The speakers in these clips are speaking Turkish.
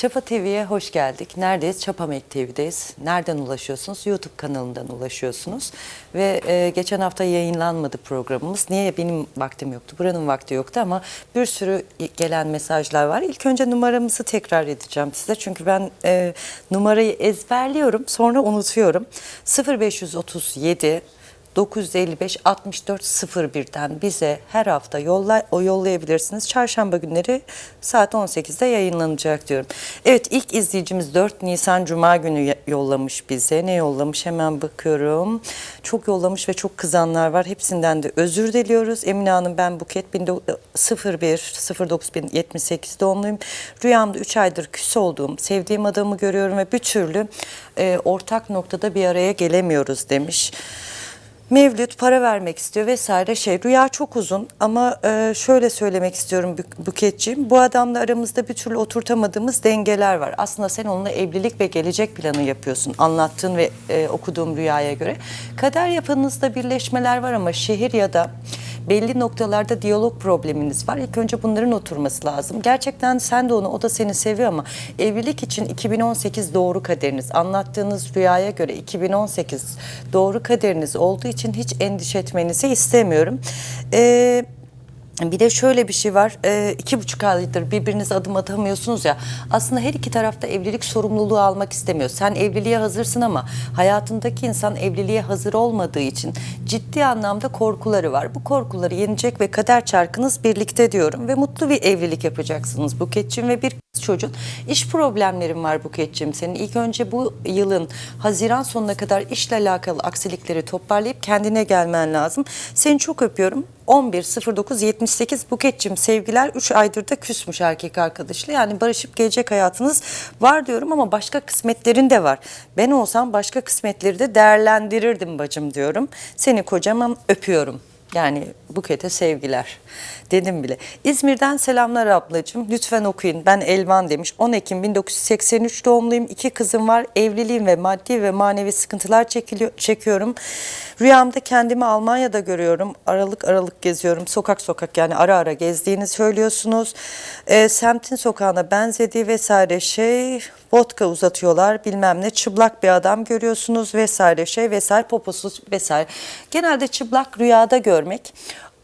Çapa TV'ye hoş geldik. Neredeyiz? Çapamek TV'deyiz. Nereden ulaşıyorsunuz? YouTube kanalından ulaşıyorsunuz. Ve e, geçen hafta yayınlanmadı programımız. Niye? Benim vaktim yoktu. Buranın vakti yoktu ama bir sürü gelen mesajlar var. İlk önce numaramızı tekrar edeceğim size. Çünkü ben e, numarayı ezberliyorum sonra unutuyorum. 0537 955 64 01'den bize her hafta yolla, o yollayabilirsiniz. Çarşamba günleri saat 18'de yayınlanacak diyorum. Evet ilk izleyicimiz 4 Nisan Cuma günü yollamış bize. Ne yollamış hemen bakıyorum. Çok yollamış ve çok kızanlar var. Hepsinden de özür diliyoruz. Emine Hanım ben Buket 01 09 78 doğumluyum. Rüyamda 3 aydır küs olduğum, sevdiğim adamı görüyorum ve bir türlü e, ortak noktada bir araya gelemiyoruz demiş. Mevlüt para vermek istiyor vesaire şey. Rüya çok uzun ama e, şöyle söylemek istiyorum Bük- Buketciğim. Bu adamla aramızda bir türlü oturtamadığımız dengeler var. Aslında sen onunla evlilik ve gelecek planı yapıyorsun. Anlattığın ve e, okuduğum rüyaya göre. Kader yapınızda birleşmeler var ama şehir ya da belli noktalarda diyalog probleminiz var. İlk önce bunların oturması lazım. Gerçekten sen de onu, o da seni seviyor ama evlilik için 2018 doğru kaderiniz. Anlattığınız rüyaya göre 2018 doğru kaderiniz olduğu için hiç endişe etmenizi istemiyorum. Ee, bir de şöyle bir şey var. Ee, iki buçuk aydır birbirinize adım atamıyorsunuz ya. Aslında her iki tarafta evlilik sorumluluğu almak istemiyor. Sen evliliğe hazırsın ama hayatındaki insan evliliğe hazır olmadığı için ciddi anlamda korkuları var. Bu korkuları yenecek ve kader çarkınız birlikte diyorum. Ve mutlu bir evlilik yapacaksınız Buketçim ve bir kız çocuğun. İş problemlerin var Buketçim senin. İlk önce bu yılın Haziran sonuna kadar işle alakalı aksilikleri toparlayıp kendine gelmen lazım. Seni çok öpüyorum. 11.09.78 Buketçim sevgiler 3 aydır da küsmüş erkek arkadaşıyla. Yani barışıp gelecek hayatınız var diyorum ama başka kısmetlerin de var. Ben olsam başka kısmetleri de değerlendirirdim bacım diyorum. Seni kocaman öpüyorum. Yani Buket'e sevgiler dedim bile. İzmir'den selamlar ablacığım. Lütfen okuyun. Ben Elvan demiş. 10 Ekim 1983 doğumluyum. İki kızım var. Evliliğim ve maddi ve manevi sıkıntılar çekiliyor, çekiyorum. Rüyamda kendimi Almanya'da görüyorum. Aralık aralık geziyorum. Sokak sokak yani ara ara gezdiğini söylüyorsunuz. Ee, semtin sokağına benzediği vesaire şey vodka uzatıyorlar bilmem ne çıplak bir adam görüyorsunuz vesaire şey vesaire poposuz vesaire. Genelde çıplak rüyada görmek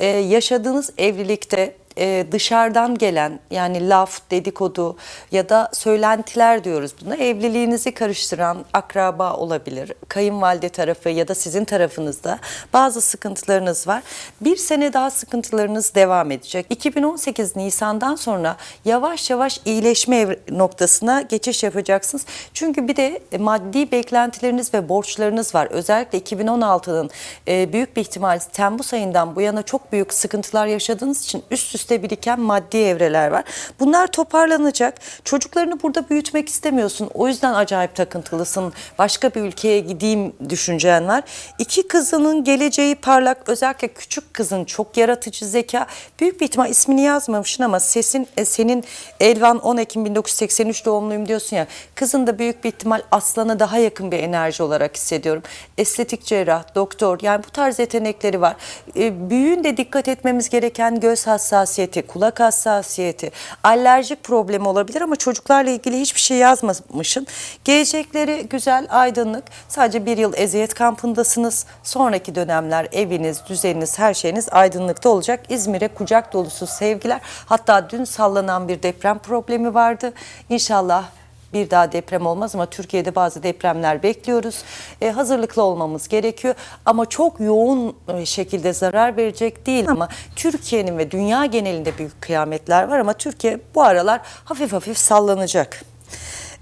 e, yaşadığınız evlilikte e, dışarıdan gelen yani laf, dedikodu ya da söylentiler diyoruz buna. Evliliğinizi karıştıran akraba olabilir, kayınvalide tarafı ya da sizin tarafınızda bazı sıkıntılarınız var. Bir sene daha sıkıntılarınız devam edecek. 2018 Nisan'dan sonra yavaş yavaş iyileşme noktasına geçiş yapacaksınız. Çünkü bir de maddi beklentileriniz ve borçlarınız var. Özellikle 2016'nın e, büyük bir ihtimal Temmuz ayından bu yana çok büyük sıkıntılar yaşadığınız için üst üste biriken maddi evreler var. Bunlar toparlanacak. Çocuklarını burada büyütmek istemiyorsun. O yüzden acayip takıntılısın. Başka bir ülkeye gideyim düşüncen var. İki kızının geleceği parlak. Özellikle küçük kızın çok yaratıcı zeka. Büyük bir ihtimal ismini yazmamışsın ama sesin e, senin Elvan 10 Ekim 1983 doğumluyum diyorsun ya. Kızın da büyük bir ihtimal aslana daha yakın bir enerji olarak hissediyorum. Estetik cerrah, doktor yani bu tarz yetenekleri var. E, büyüğün de dikkat etmemiz gereken göz hassasiyeti, kulak hassasiyeti, alerjik problemi olabilir ama çocuklarla ilgili hiçbir şey yazmamışsın. Gelecekleri güzel, aydınlık. Sadece bir yıl eziyet kampındasınız. Sonraki dönemler eviniz, düzeniniz, her şeyiniz aydınlıkta olacak. İzmir'e kucak dolusu sevgiler. Hatta dün sallanan bir deprem problemi vardı. İnşallah bir daha deprem olmaz ama Türkiye'de bazı depremler bekliyoruz. E, hazırlıklı olmamız gerekiyor ama çok yoğun e, şekilde zarar verecek değil ama Türkiye'nin ve dünya genelinde büyük kıyametler var ama Türkiye bu aralar hafif hafif sallanacak.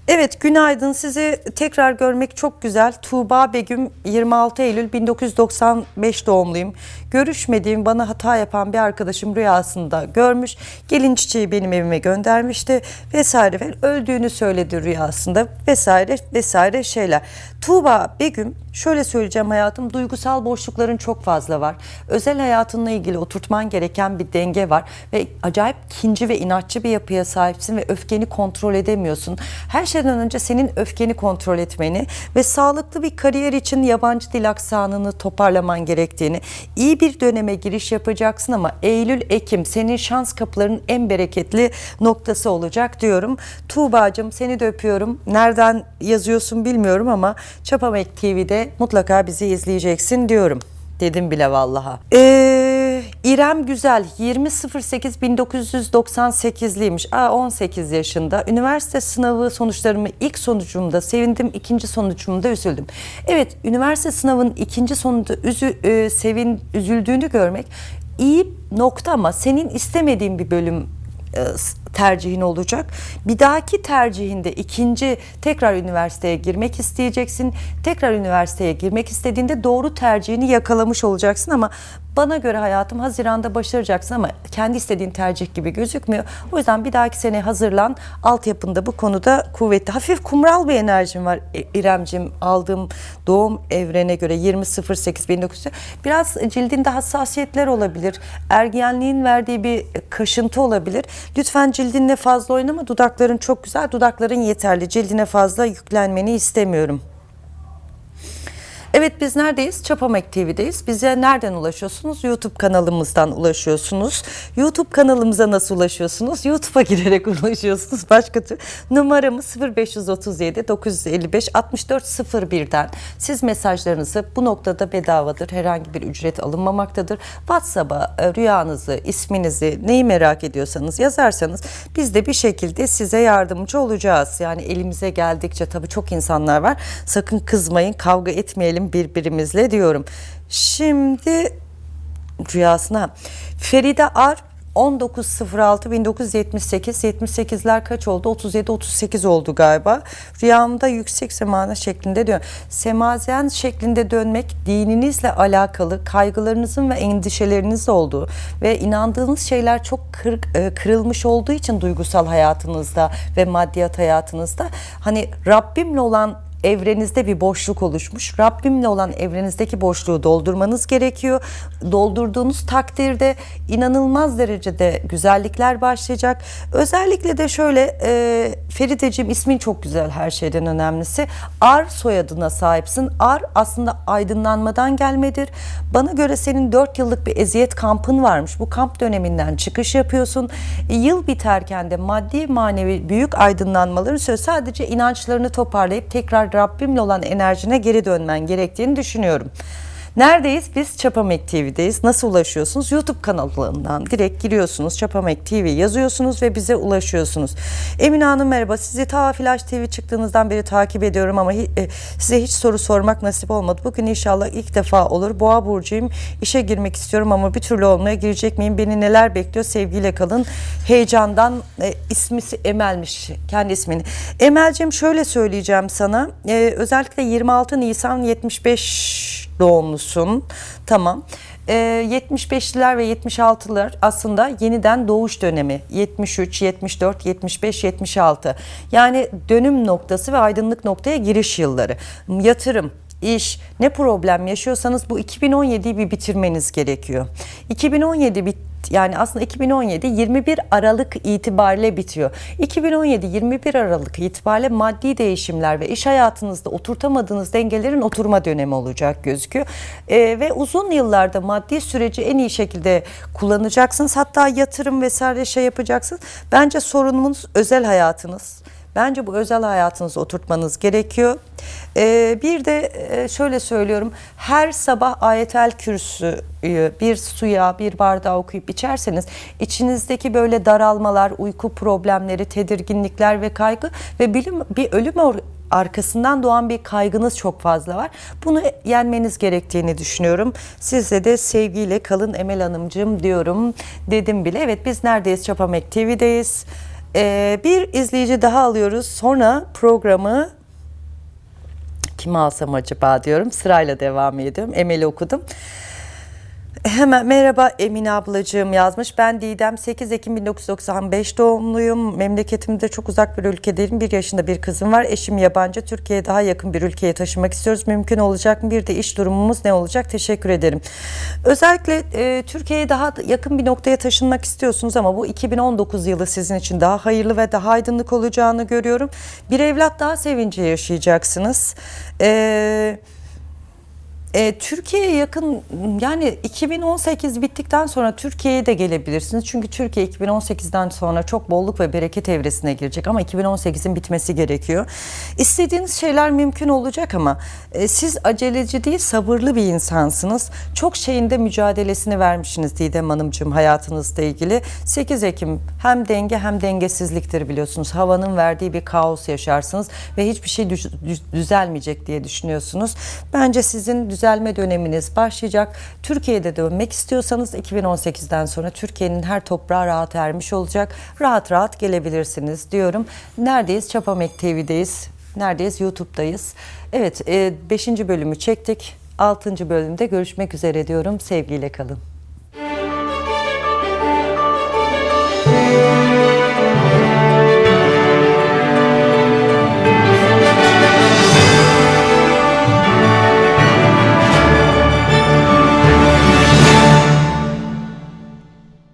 Evet günaydın sizi tekrar görmek çok güzel. Tuğba Begüm 26 Eylül 1995 doğumluyum. Görüşmediğim bana hata yapan bir arkadaşım rüyasında görmüş. Gelin çiçeği benim evime göndermişti vesaire ve öldüğünü söyledi rüyasında vesaire vesaire şeyler. Tuğba Begüm şöyle söyleyeceğim hayatım duygusal boşlukların çok fazla var. Özel hayatınla ilgili oturtman gereken bir denge var ve acayip kinci ve inatçı bir yapıya sahipsin ve öfkeni kontrol edemiyorsun. Her şeyden önce senin öfkeni kontrol etmeni ve sağlıklı bir kariyer için yabancı dil aksanını toparlaman gerektiğini, iyi bir döneme giriş yapacaksın ama Eylül, Ekim senin şans kapılarının en bereketli noktası olacak diyorum. Tuğba'cığım seni de öpüyorum. Nereden yazıyorsun bilmiyorum ama Çapamek TV'de mutlaka bizi izleyeceksin diyorum. Dedim bile vallaha. Ee, İrem Güzel 20.08 1998'liymiş. Aa, 18 yaşında. Üniversite sınavı sonuçlarımı ilk sonucumda sevindim. ikinci sonucumda üzüldüm. Evet üniversite sınavının ikinci sonunda üzü, e, sevin, üzüldüğünü görmek iyi nokta ama senin istemediğin bir bölüm e, tercihin olacak. Bir dahaki tercihinde ikinci tekrar üniversiteye girmek isteyeceksin. Tekrar üniversiteye girmek istediğinde doğru tercihini yakalamış olacaksın ama bana göre hayatım Haziran'da başaracaksın ama kendi istediğin tercih gibi gözükmüyor. O yüzden bir dahaki sene hazırlan. Altyapında bu konuda kuvvetli. Hafif kumral bir enerjim var İremcim. Aldığım doğum evrene göre 20.08.1900 biraz cildinde hassasiyetler olabilir. Ergenliğin verdiği bir kaşıntı olabilir. Lütfen cildinle fazla oynama. Dudakların çok güzel. Dudakların yeterli. Cildine fazla yüklenmeni istemiyorum. Evet biz neredeyiz? Çapamek TV'deyiz. Bize nereden ulaşıyorsunuz? YouTube kanalımızdan ulaşıyorsunuz. YouTube kanalımıza nasıl ulaşıyorsunuz? YouTube'a girerek ulaşıyorsunuz. Başka türlü numaramız 0537 955 6401'den siz mesajlarınızı bu noktada bedavadır. Herhangi bir ücret alınmamaktadır. WhatsApp'a e, rüyanızı, isminizi, neyi merak ediyorsanız yazarsanız biz de bir şekilde size yardımcı olacağız. Yani elimize geldikçe tabii çok insanlar var. Sakın kızmayın, kavga etmeyelim birbirimizle diyorum. Şimdi rüyasına Feride Ar 1906 1978 78'ler kaç oldu? 37 38 oldu galiba. Rüyamda yüksek semana şeklinde diyor. Semazen şeklinde dönmek dininizle alakalı kaygılarınızın ve endişeleriniz olduğu ve inandığınız şeyler çok kır- e, kırılmış olduğu için duygusal hayatınızda ve maddiyat hayatınızda hani Rabbimle olan evrenizde bir boşluk oluşmuş. Rabbimle olan evrenizdeki boşluğu doldurmanız gerekiyor. Doldurduğunuz takdirde inanılmaz derecede güzellikler başlayacak. Özellikle de şöyle e, Ferideciğim ismin çok güzel her şeyden önemlisi. Ar soyadına sahipsin. Ar aslında aydınlanmadan gelmedir. Bana göre senin 4 yıllık bir eziyet kampın varmış. Bu kamp döneminden çıkış yapıyorsun. Yıl biterken de maddi manevi büyük aydınlanmaların söz sadece inançlarını toparlayıp tekrar Rabbimle olan enerjine geri dönmen gerektiğini düşünüyorum. Neredeyiz? Biz Çapamek TV'deyiz. Nasıl ulaşıyorsunuz? YouTube kanalından direkt giriyorsunuz. Çapamek TV yazıyorsunuz ve bize ulaşıyorsunuz. Emine Hanım merhaba. Sizi ta Flash TV çıktığınızdan beri takip ediyorum ama e, size hiç soru sormak nasip olmadı. Bugün inşallah ilk defa olur. Boğa burcuyum. İşe girmek istiyorum ama bir türlü olmaya girecek miyim? Beni neler bekliyor? Sevgiyle kalın. Heyecandan e, ismisi Emel'miş. Kendi ismini. Emel'cim şöyle söyleyeceğim sana. E, özellikle 26 Nisan 75 doğumlusun. Tamam. Ee, 75'liler ve 76'lar aslında yeniden doğuş dönemi. 73, 74, 75, 76. Yani dönüm noktası ve aydınlık noktaya giriş yılları. Yatırım, iş, ne problem yaşıyorsanız bu 2017'yi bir bitirmeniz gerekiyor. 2017 bit yani aslında 2017 21 Aralık itibariyle bitiyor. 2017 21 Aralık itibariyle maddi değişimler ve iş hayatınızda oturtamadığınız dengelerin oturma dönemi olacak gözüküyor. Ee, ve uzun yıllarda maddi süreci en iyi şekilde kullanacaksınız. Hatta yatırım vesaire şey yapacaksınız. Bence sorunumuz özel hayatınız. Bence bu özel hayatınızı oturtmanız gerekiyor. Ee, bir de e, şöyle söylüyorum. Her sabah ayetel kürsü bir suya bir bardağı okuyup içerseniz içinizdeki böyle daralmalar, uyku problemleri, tedirginlikler ve kaygı ve bilim bir ölüm arkasından doğan bir kaygınız çok fazla var. Bunu yenmeniz gerektiğini düşünüyorum. Size de sevgiyle kalın Emel Hanımcığım diyorum. Dedim bile. Evet biz neredeyiz? Çapamek TV'deyiz. Ee, bir izleyici daha alıyoruz. Sonra programı kimi alsam acaba diyorum. Sırayla devam ediyorum. Emel'i okudum. Hemen merhaba Emine ablacığım yazmış. Ben Didem 8 Ekim 1995 doğumluyum. Memleketimde çok uzak bir ülkedeyim. Bir yaşında bir kızım var. Eşim yabancı. Türkiye'ye daha yakın bir ülkeye taşımak istiyoruz. Mümkün olacak mı? Bir de iş durumumuz ne olacak? Teşekkür ederim. Özellikle e, Türkiye'ye daha yakın bir noktaya taşınmak istiyorsunuz ama bu 2019 yılı sizin için daha hayırlı ve daha aydınlık olacağını görüyorum. Bir evlat daha sevinci yaşayacaksınız. Eee E, Türkiye'ye yakın yani 2018 bittikten sonra Türkiye'ye de gelebilirsiniz. Çünkü Türkiye 2018'den sonra çok bolluk ve bereket evresine girecek ama 2018'in bitmesi gerekiyor. İstediğiniz şeyler mümkün olacak ama e, siz aceleci değil sabırlı bir insansınız. Çok şeyin de mücadelesini vermişsiniz Didem Hanımcığım hayatınızla ilgili. 8 Ekim hem denge hem dengesizliktir biliyorsunuz. Havanın verdiği bir kaos yaşarsınız ve hiçbir şey düzelmeyecek diye düşünüyorsunuz. Bence sizin düzelme döneminiz başlayacak. Türkiye'de dönmek istiyorsanız 2018'den sonra Türkiye'nin her toprağı rahat ermiş olacak. Rahat rahat gelebilirsiniz diyorum. Neredeyiz? Çapamek TV'deyiz. Neredeyiz? YouTube'dayız. Evet 5. bölümü çektik. 6. bölümde görüşmek üzere diyorum. Sevgiyle kalın.